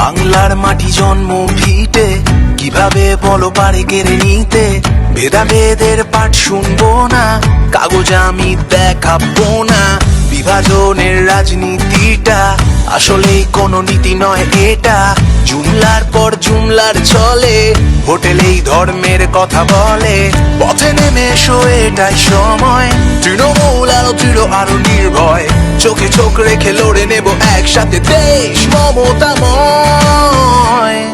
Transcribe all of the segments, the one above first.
বাংলার মাটি জন্ম ভিটে কীভাবে বলো পারে কেড়ে নিতে? ভেদাভেদের পাঠ শুনব না, কাগজ আমি দেখাবো না। বিভাজনের রাজনীতিটা আসলেই কোনো নীতি নয় এটা। জুমলার পর জুমলার চলে, হোটেলেই ধর্মের কথা বলে। পথে নেমে এসো, এটাই সময়। আরও নির্ভয়। চোখে চোখ রেখে লড়ে নেব একসাথে দেশ মমতাময়।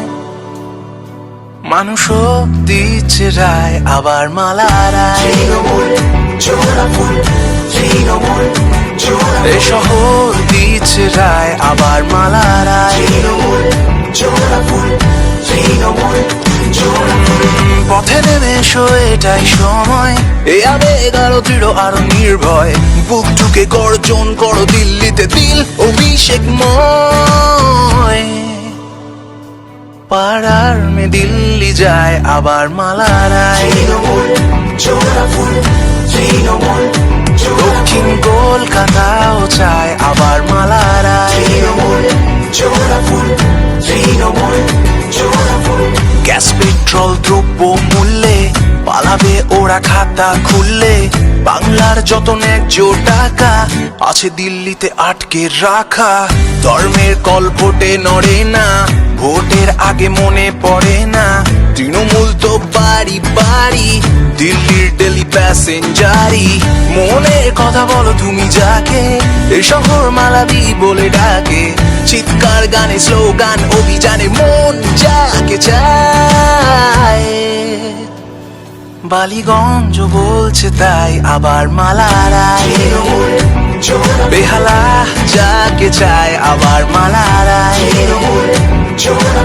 মানুষও দিচ্ছে রায় আবার মালা রায়। এ শহর দিচ্ছে রায় আবার মালা রায়। উম, পথে নেমে এসো এটাই সময়। এ আবেগ আরও দৃঢ় আরও নির্ভয়। বুক ঢুকে গর্জন করো দিল্লিতে দিল অভিষেক ময়। পাড়ার মে দিল্লি যায় আবার মালা রায়। দক্ষিণ কলকাতাও চায় আবার মালা রায়। গ্যাস পেট্রোল দ্রব্য মূল্যে পালাবে ওরা খাতা খুললে বাংলার যত ন্যায্য টাকা আছে দিল্লিতে আটকে রাখা। ধর্মের কল ভোটে নড়ে না, ভোটের আগে মনে পড়ে না। তৃণমূল তো বাড়ি বাড়ি, দিল্লির ডেলি প্যাসেঞ্জারি মনের কথা বলো তুমি যাকে, এ শহর মালাবি বলে ডাকে। চিৎকার গানে স্লোগান, অভিযানে মন যাকে চায়। বালিগঞ্জ বলছে তাই আবার মালারায় বেহালা যাকে চায় আবার মালারায়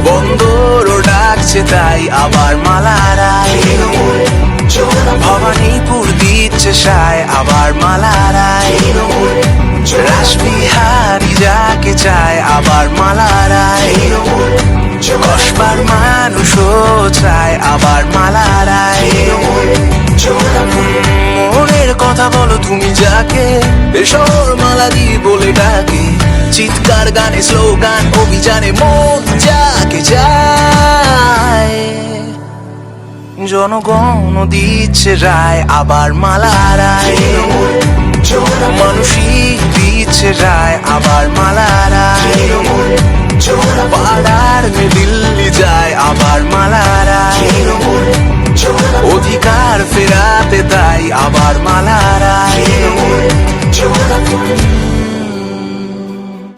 বন্দরও ডাকছে তাই আবার মালারায় ভবানীপুর দিচ্ছে সায় আবার মালারায় রাসবিহারি যাকে চায় আবার মালারায় কসবার মানুষও চায় আবার মালারায় মনের কথা বলো তুমি যাকে এ মালা মালাদি বলে ডাকে। চিৎকার গানে, স্লোগান, অভিযানে মন যাকে যায় জনগণ দিচ্ছে রায় আবার মালা রায় মানুষই রায় আবার মালারা পাড়ার মে দিল্লি যায় আবার মালারা অধিকার ফেরাতে তাই আবার মালা রায়